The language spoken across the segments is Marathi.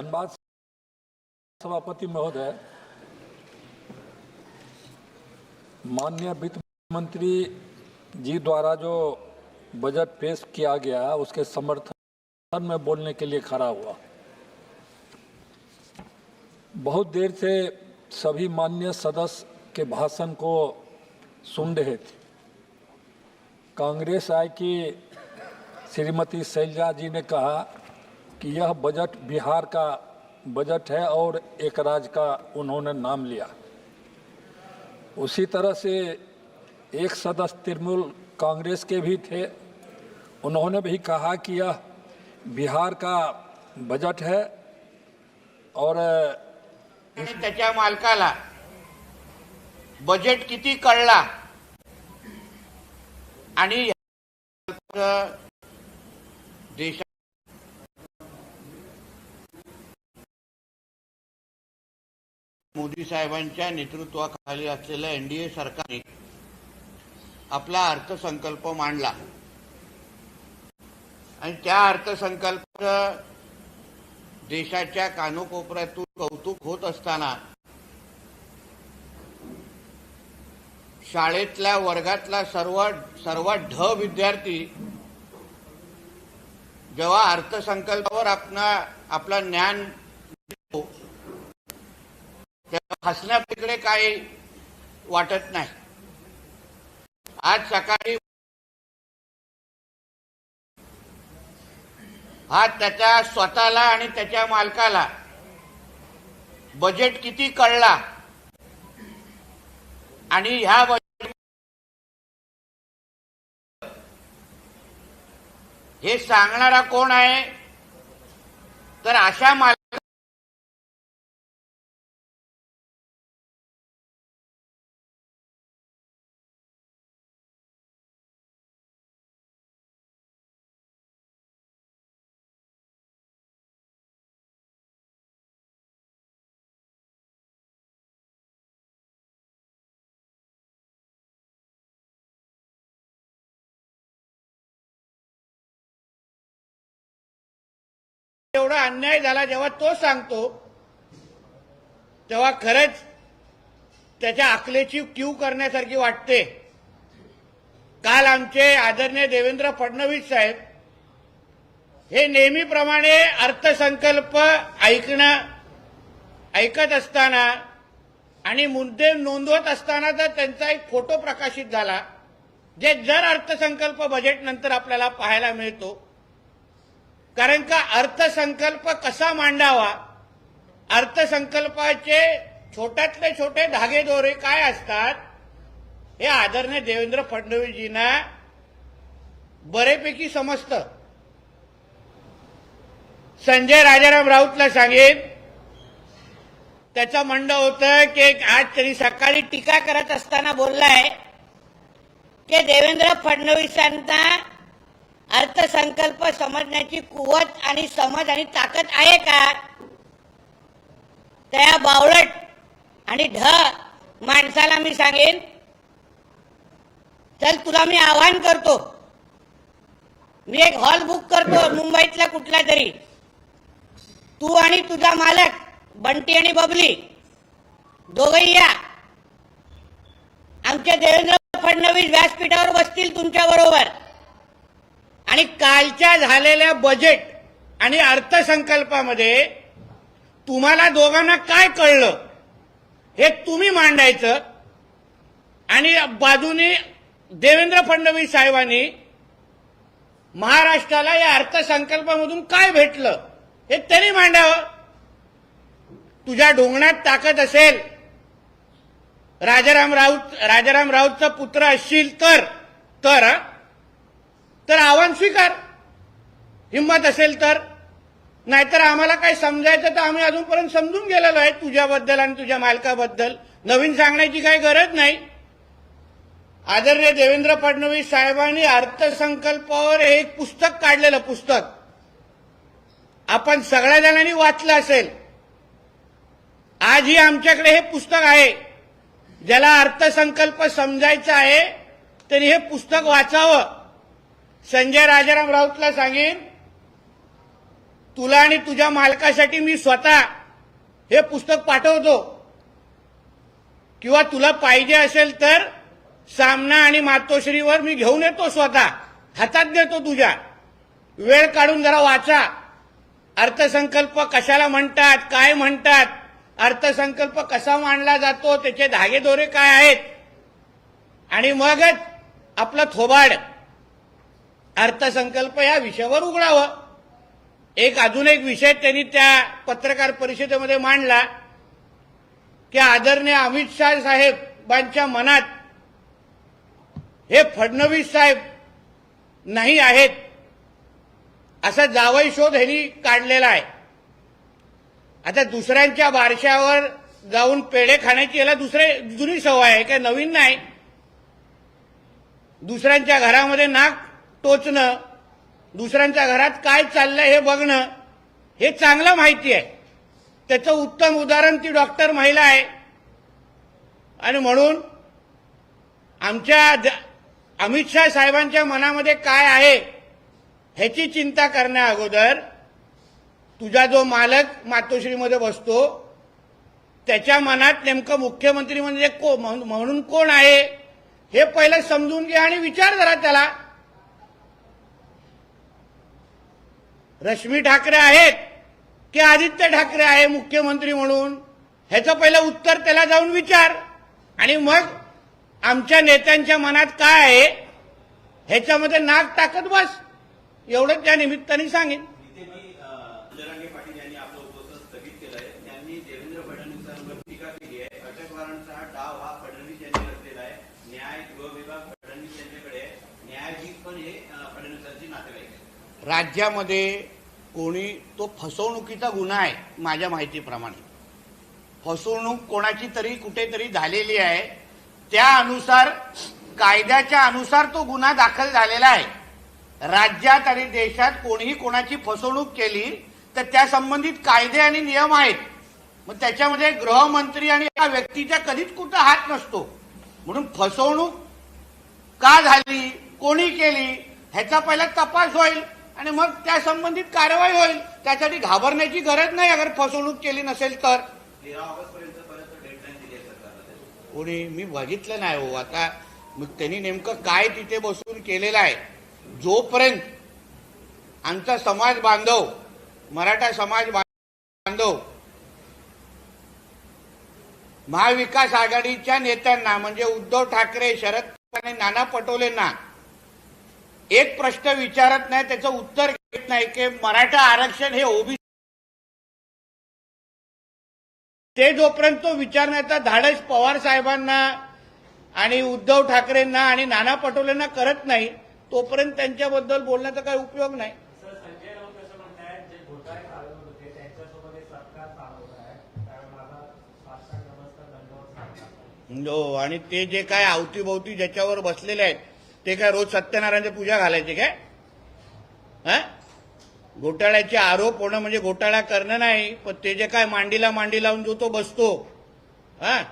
धन्यवाद, सभापति महोदय। माननीय वित्त मंत्री जी द्वारा जो बजट पेश किया गया उसके समर्थन में बोलने के लिए खड़ा हुआ। बहुत देर से सभी माननीय सदस्य के भाषण को सुन रहे थे। कांग्रेस आय की श्रीमती शैलजा जी ने कहा कि यह बजट बिहार का बजट है और एक राज्य का उन्होंने नाम लिया। उसी तरह से एक सदस्य तृणमूल कांग्रेस के भी थे। उन्होंने भी कहा कि यह बिहार का बजट है और मालकाला बजेट किती कळला? आणि देशा मोदी साहेबांच्या नेतृत्वाखाली असलेल्या एनडीए सरकारने आपला अर्थसंकल्प मांडला. आणि त्या अर्थसंकल्प देशाच्या कानोकोपऱ्यातून कौतुक होत असताना शाळेतल्या वर्गातला सर्व सर्वात ढ विद्यार्थी जेव्हा अर्थसंकल्पावर आपला आपला ज्ञान देतो, तेव्हा हसण्यापलीकडे काही वाटत नाही. आज सकाळी हा त्याच्या स्वतःला आणि त्याच्या मालकाला बजेट किती कळला आणि ह्या बजेट हे सांगणारा कोण आहे? तर अशा माल एवढा अन्याय झाला जेव्हा तो सांगतो तेव्हा खरंच त्याच्या आकलेची क्यू करण्यासारखी वाटते. काल आमचे आदरणीय देवेंद्र फडणवीस साहेब हे नेहमीप्रमाणे अर्थसंकल्प ऐकणं ऐकत असताना आणि मुद्दे नोंदवत असताना तर त्यांचा एक फोटो प्रकाशित झाला जे जर अर्थसंकल्प बजेट नंतर आपल्याला पाहायला मिळतो. कारण का अर्थसंकल्प कसा मांडावा? अर्थसंकल्पाचे छोट्यातले छोटे धागेदोरे काय असतात? हे आदरणीय देवेंद्र फडणवीसजींना बरेपैकी समजतं. संजय राजाराम राऊतला सांगेन त्याचं म्हणणं होतं की आज तरी सकाळी टीका करत असताना बोललाय की देवेंद्र फडणवीसांना अर्थसंकल्प समजण्याची कुवत आणि समज आणि ताकद आहे का? त्या बावळट आणि ढ माणसाला मी सांगेन चल तुला मी आवाहन करतो. मी एक हॉल बुक करतो मुंबईतला कुठला तरी. तू आणि तुझा मालक बंटी आणि बबली दोघही या. आमच्या देवेंद्र फडणवीस व्यासपीठावर बसतील तुमच्या बरोबर. आणि कालच्या झालेल्या बजेट आणि अर्थसंकल्पामध्ये तुम्हाला दोघांना काय कळलं हे तुम्ही मांडायचं. आणि बाजूने देवेंद्र फडणवीस साहेबांनी महाराष्ट्राला या अर्थसंकल्पामधून काय भेटलं हे त्यांनी मांडावं. तुझ्या ढोंगणात ताकद असेल राजाराम राऊत राजाराम राऊतचा पुत्र असशील तर तर तर आव्हान स्वीकार. हिंमत असेल तर. नाहीतर आम्हाला काय समजायचं तर आम्ही अजूनपर्यंत समजून गेलेलो आहे तुझ्याबद्दल आणि तुझ्या मालकाबद्दल. नवीन सांगण्याची काही गरज नाही. आदरणीय देवेंद्र फडणवीस साहेबांनी अर्थसंकल्पावर हे एक पुस्तक काढलेलं पुस्तक. आपण सगळ्या जणांनी वाचलं असेल. आजही आमच्याकडे हे पुस्तक आहे. ज्याला अर्थसंकल्प समजायचा आहे त्यांनी हे पुस्तक वाचावं. संजय राजाराम राऊतला सांगेन तुला आणि तुझ्या मालकासाठी मी स्वतः हे पुस्तक पाठवतो. किंवा तुला पाहिजे असेल तर सामना आणि मातोश्रीवर मी घेऊन येतो स्वतः. हातात देतो तुझ्या. वेळ काढून जरा वाचा. अर्थसंकल्प कशाला म्हणतात काय म्हणतात अर्थसंकल्प कसा मांडला जातो त्याचे धागेदोरे काय आहेत? आणि मगच आपलं थोबाड अर्थसंकल्प या विषयावर उघडावं. एक अजून एक विषय त्यांनी त्या पत्रकार परिषदेमध्ये मांडला की आदरणीय अमित शाह साहेबांच्या मनात हे फडणवीस साहेब नाही आहेत असा जावई शोध ह्यांनी काढलेला आहे. आता दुसऱ्यांच्या बारशावर जाऊन पेढे खाण्याची याला दुसरे जुनी सवय आहे काय नवीन नाही. दुसऱ्यांच्या घरामध्ये नाक टोचणं दुसऱ्यांच्या घरात काय चाललंय हे बघणं हे चांगलं माहिती आहे. त्याचं उत्तम उदाहरण ती डॉक्टर महिला आहे. आणि म्हणून आमच्या अमित शाह साहेबांच्या मनामध्ये काय आहे ह्याची चिंता करण्या अगोदर तुझा जो मालक मातोश्रीमध्ये बसतो त्याच्या मनात नेमकं मुख्यमंत्री म्हणजे को म्हणून कोण आहे हे पहिलं समजून घे आणि विचार जरा त्याला. रश्मी ठाकरे आहेत की आदित्य ठाकरे आहे मुख्यमंत्री म्हणून? ह्याचं पहिलं उत्तर त्याला जाऊन विचार. आणि मग आमच्या नेत्यांच्या मनात काय आहे? ह्याच्यामध्ये नाक टाकत बस. एवढंच त्या निमित्ताने सांगेन. पाटील यांनी आपलं स्थगित केलंय. त्यांनी देवेंद्र फडणवीसांवर टीका केली आहे. अटक वॉरंटचा हा डाव हा फडणवीस यांनी रचलेला आहे न्याय गृह विभाग फडणवीस यांच्याकडे आहे न्यायाधीश पण हे अ, फडणवीसांची नातेवाईक आहेत राज्यामध्ये कोणी तो फसवणुकीचा गुन्हा आहे माझ्या माहितीप्रमाणे. फसवणूक कोणाची तरी कुठेतरी झालेली आहे. त्या अनुसार कायद्याच्या अनुसार तो गुन्हा दाखल झालेला आहे. राज्यात आणि देशात कोणीही कोणाची फसवणूक केली तर त्या संबंधित कायदे आणि नियम आहेत. मग त्याच्यामध्ये गृहमंत्री आणि या व्यक्तीच्या कधीच कुठं हात नसतो. म्हणून फसवणूक का झाली कोणी केली ह्याचा पहिला तपास होईल. आणि मग त्या संबंधित कारवाई होईल. त्यासाठी घाबरण्याची गरज नाही अगर फसवणूक केली नसेल तर. कोणी मी बघितलं नाही हो. आता मग त्यांनी नेमकं काय तिथे बसून केलेलं आहे? जोपर्यंत आमचा समाज बांधव मराठा समाज बांधव महाविकास आघाडीच्या नेत्यांना म्हणजे उद्धव ठाकरे शरद पवार आणि नाना पटोलेंना एक प्रश्न विचारत नाही त्याचं उत्तर घेत नाही की मराठा आरक्षण हे ओबीसी ते जोपर्यंत तो विचारण्याचा धाडस पवार साहेबांना आणि उद्धव ठाकरेंना आणि नाना पटोलेंना करत नाही तोपर्यंत त्यांच्याबद्दल बोलण्याचा काही उपयोग नाही. हो आणि ते जे काय अवतीभोवती ज्याच्यावर बसलेले आहेत ते काय रोज सत्यनारायणची पूजा घालायची काय? हा? घोटाळ्याचे आरोप होणं म्हणजे घोटाळा करणं नाही पण ते जे काय मांडीला मांडी लावून जो तो बसतो हा?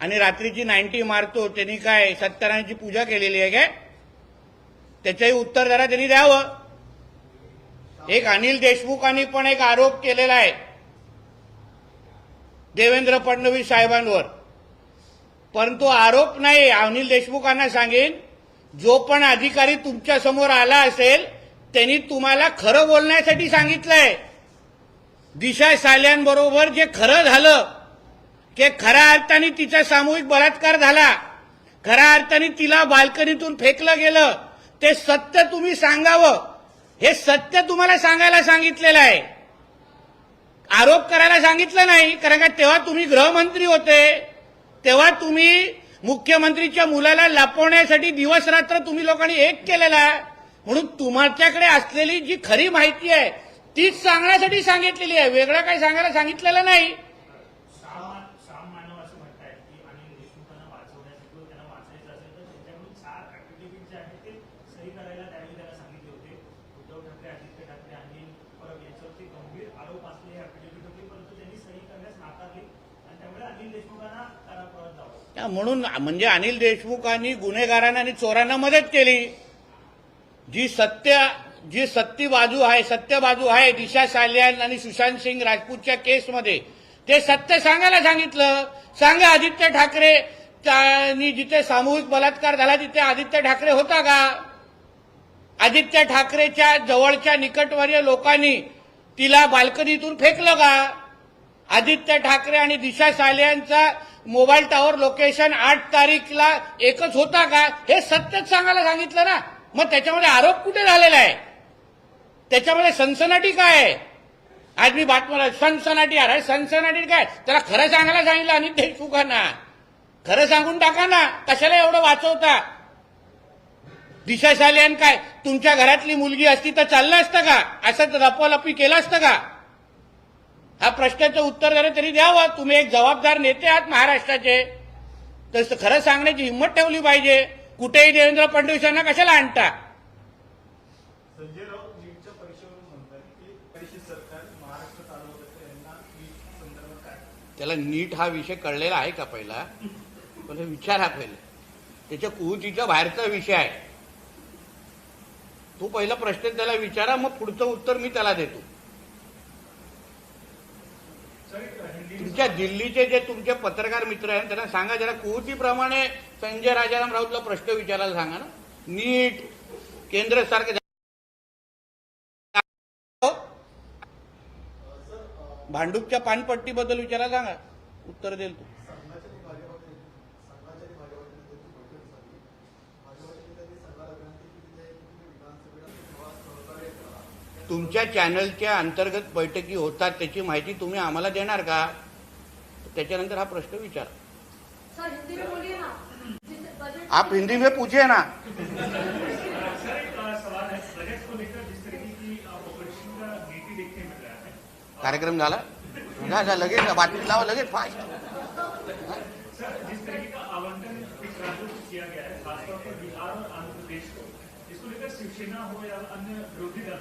आणि रात्रीची नाईन्टी मारतो त्यांनी काय सत्यनारायणची पूजा केलेली आहे काय? त्याचंही उत्तर जरा त्यांनी द्यावं. एक अनिल देशमुखांनी पण एक आरोप केलेला आहे देवेंद्र फडणवीस साहेबांवर. परंतु आरोप नाही अनिल देशमुखांना सांगेन. जो पण अधिकारी तुमच्यासमोर आला असेल त्यांनी तुम्हाला खरं बोलण्यासाठी सांगितलंय. दिशा साल्यांबरोबर जे खरं झालं की खऱ्या अर्थाने तिचा सामूहिक बलात्कार झाला खऱ्या अर्थाने तिला बाल्कनीतून फेकलं गेलं ते सत्य तुम्ही सांगावं हे सत्य तुम्हाला सांगायला सांगितलेलं आहे. आरोप करायला सांगितलं नाही कारण का तेव्हा तुम्ही गृहमंत्री होते तेव्हा तुम्ही मुख्यमंत्रीच्या मुलाला लपवण्यासाठी दिवस रात्र तुम्ही लोकांनी एक केलेला आहे. म्हणून तुमच्याकडे असलेली जी खरी माहिती आहे तीच सांगण्यासाठी सांगितलेली आहे वेगळं काही सांगायला सांगितलेलं नाही श्याम श्याम मानव असं म्हणतायत की अनिल देशमुखांना वाचवण्यासाठी व त्यांना वाचायचं असेल तर त्यांच्याकडून चार ऍफिडेव्हिट जे आहेत ते सही करायला त्यावेळी त्यांना सांगितले होते उद्धव ठाकरे आदित्य ठाकरे आणि परब यांच्यावरती गंभीर आरोप असलेले ऍफिडेव्हिट होते परंतु त्यांनी सही करण्यास नाकारली आणि त्यामुळे अनिल देशमुखांना कारागृहात जावं त्या म्हणून म्हणजे अनिल देशमुखांनी गुन्हेगारांना आणि चोरांना मदत केली. जी सत्य जी सत्य बाजू आहे सत्य बाजू आहे दिशा सालियान आणि सुशांत सिंग राजपूतच्या केसमध्ये ते सत्य सांगायला सांगितलं. सांगा आदित्य ठाकरे जिथे सामूहिक बलात्कार झाला तिथे आदित्य ठाकरे होता का? आदित्य ठाकरेच्या जवळच्या निकटवर्य लोकांनी तिला बाल्कनीतून फेकलं का? आदित्य ठाकरे आणि दिशा सालियांचा मोबाईल टॉवर लोकेशन आठ तारीखला एकच होता का? हे सत्यच सांगायला सांगितलं ना. मग त्याच्यामध्ये आरोप कुठे झालेला आहे? त्याच्यामध्ये सनसनाटी काय आहे? आज मी बातम्या सनसनाटी अरे सनसनाटी काय? त्याला खरं सांगायला सांगितलं अनिल देशमुखांना खरं सांगून टाका ना. कशाला एवढं वाचवता? दिशा साले काय? तुमच्या घरातली मुलगी असती तर चाललं असतं का? असं लपवालपी केलं असतं का? हा प्रश्नाचं उत्तर जरा तरी द्यावं. तुम्ही एक जबाबदार नेते आहात महाराष्ट्राचे. तर खरं सांगण्याची हिंमत ठेवली पाहिजे. कुठेही देवेंद्र फडणवीस यांना कशाला आणता? संजय राऊत नीटच्या परीक्षेवरून म्हणतात की परिषद सरकार महाराष्ट्र चालवत असते यांना नीट संदर्भात काय? त्याला नीट हा विषय कळलेला आहे का पहिला? पण हे विचारा पहिले. त्याच्या कुहुतीच्या बाहेरचा विषय आहे. तो पहिला प्रश्न त्याला विचारा मग पुढचं उत्तर मी त्याला देतो. तुमच्या दिल्लीचे जे तुमचे पत्रकार मित्र आहेत त्यांना सांगा जरा कुहुतीप्रमाणे संजय राजाराम राऊतला प्रश्न विचारायला सांगा ना. नीट केंद्र सारखं भांडूपच्या पानपट्टीबद्दल विचारायला सांगा. उत्तर देईल तू. तुमच्या चॅनलच्या अंतर्गत बैठकी होतात त्याची माहिती तुम्ही आम्हाला देणार का? त्याच्यानंतर हा प्रश्न विचारा. सर हिंदी में बोलिए ना. जिस बजट आप हिंदी में पूछिए ना. सर एक अ, सवाल है. बजट को लेकर जिस तरीके की ऑपोजिशन का नीति देखने मिल रहा है। कार्यक्रम झाला जा जा लगेच बातमी लावा लगेच फास्ट सर जिस तरीके का आवंटन इस राज्यों को किया गया खासतौर पर बिहार और आंध्र प्रदेश को इसको लेकर शिवसेना या अन्य विरोधी दल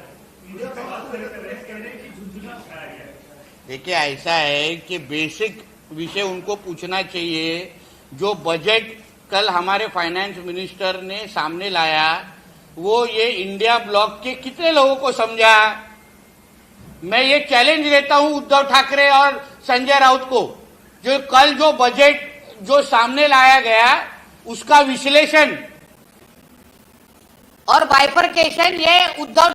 इनसे सवाल खड़े कर रहे कह रहे कि झुंझुना छाया गया देखिए ऐसा है कि बेसिक विषय उनको पूछना चाहिए। जो बजट कल हमारे फाइनेंस मिनिस्टर ने सामने लाया, वो ये इंडिया ब्लॉक के कितने लोगों को समझा? मैं ये चैलेंज देता हूँ उद्धव ठाकरे और संजय राउत को। जो कल जो बजट जो सामने लाया गया, उसका विश्लेषण। और बाइफरकेशन ये उद्धव